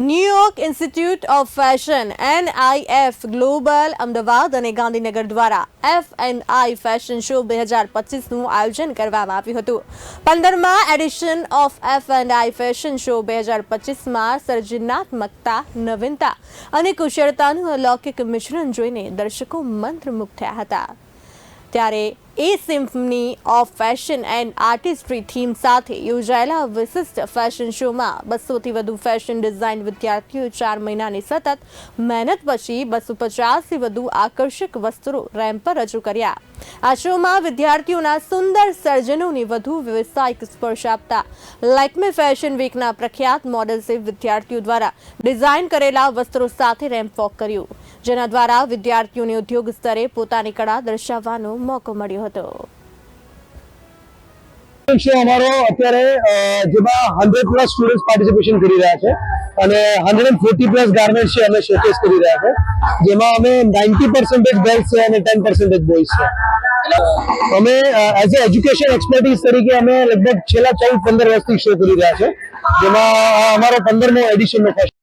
New York institute of fashion NIF global Ahmedabad અને ગાંધીનગર દ્વારા F and I fashion show બે હજાર પચીસનું આયોજન કરવામાં આવ્યું હતું. પંદરમાં edition of F and I fashion show બે હજાર પચીસમાં સર્જનાત્મકતા, નવીનતા અને કુશળતાનું અલૌકિક મિશ્રણ જોઈને દર્શકો મંત્રમુગ્ધ થયા હતા. ત્યારે એ symphony of fashion and artistry theme સાથે યોજાયેલા વિશિષ્ટ ફેશન શોમાં બસોથી વધુ ફેશન ડિઝાઇન વિદ્યાર્થીઓ ચાર મહિનાની સતત મહેનત પછી બસો પચાસથી વધુ આકર્ષક વસ્ત્રો રેમ્પ પર રજૂ કર્યા. આ શોમાં વિદ્યાર્થીઓના સુંદર સર્જનોને વધુ વ્યવસાયિક સ્પર્શ આપતા લાઇકમે ફેશન વીકના પ્રખ્યાત મોડલ્સે વિદ્યાર્થીઓ દ્વારા ડિઝાઇન કરેલા વસ્ત્રો સાથે રેમ્પ વોક કર્યું. જેના દ્વારા વિદ્યાર્થીઓને ઉદ્યોગ સ્તરે પોતાની કળા દર્શાવવાનો મોકો મળ્યો હતો. અમારો અત્યારે જેમાં હંડ્રેડ પ્લસ સ્ટુડન્ટ પાર્ટિસિપેશન કરી રહ્યા છે અને હંડ્રેડ ફોર્ટી પ્લસ ગાર્મેન્ટ છે અમે શોકેસ કરી રહ્યા છે. જેમાં અમે નાઇન્ટી પર્સન્ટેજ ગર્લ્સ છે અને ટેન પર્સન્ટેજ બોયઝ છે. અમે એઝ એ એજ્યુકેશન એક્સપર્ટીઝ તરીકે અમે લગભગ છેલ્લા ચૌદ પંદર વર્ષથી શો કરી રહ્યા છે. જેમાં અમારો પંદરમો એડિશનનો ફર્સ્ટ